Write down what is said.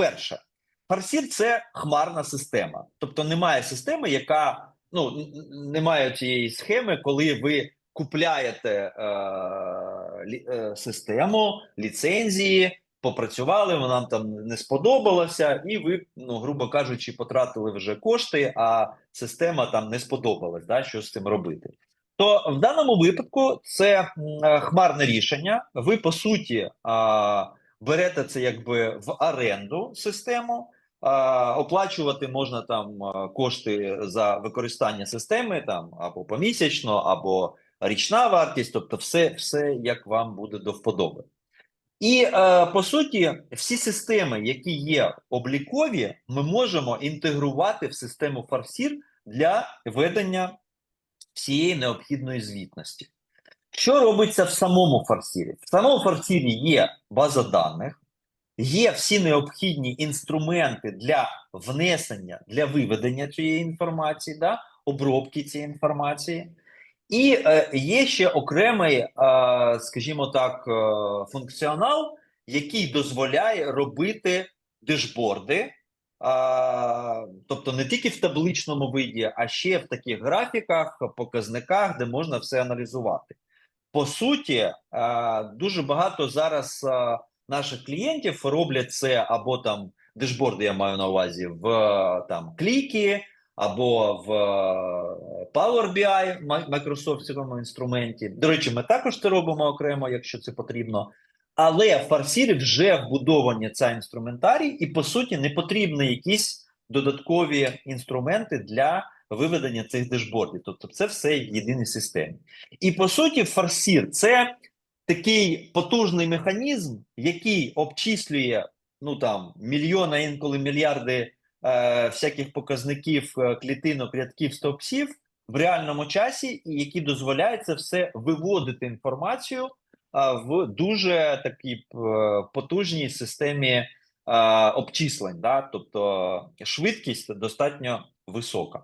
перше, Фарсір це хмарна система, тобто немає системи, яка ну немає цієї схеми, коли ви купляєте е, е, систему, ліцензії, попрацювали, вона там не сподобалася, і ви, ну грубо кажучи, потратили вже кошти, а система там не сподобалась. Да, що з цим робити? То в даному випадку це е, хмарне рішення. Ви по суті а, берете це якби в оренду систему. Оплачувати можна там кошти за використання системи, там або помісячно, або річна вартість, тобто все, все як вам буде до вподоби. І е, по суті, всі системи, які є облікові, ми можемо інтегрувати в систему Фарсір для ведення всієї необхідної звітності. Що робиться в самому фарсірі? В самому фарсірі є база даних, є всі необхідні інструменти для внесення, для виведення цієї інформації, да, обробки цієї інформації. І е, є ще окремий, е, скажімо так, е, функціонал, який дозволяє робити дешборди, а, тобто не тільки в табличному виді, а ще в таких графіках, показниках, де можна все аналізувати. По суті, дуже багато зараз наших клієнтів роблять це або там дешборди, я маю на увазі, в там кліки, або в е, Power BI, Microsoft інструменті. До речі, ми також це робимо окремо, якщо це потрібно. Але в фарсірі вже вбудовані ця інструментарій, і по суті не потрібні якісь додаткові інструменти для виведення цих дешбордів. Тобто, це все в єдиній системі. І по суті, фарсір це такий потужний механізм, який обчислює ну там мільйони, інколи мільярди е, всяких показників е, клітинок, рядків, стовпців в реальному часі, і які дозволяють це все виводити інформацію в дуже такій е, потужній системі е, обчислень, да? тобто швидкість достатньо висока.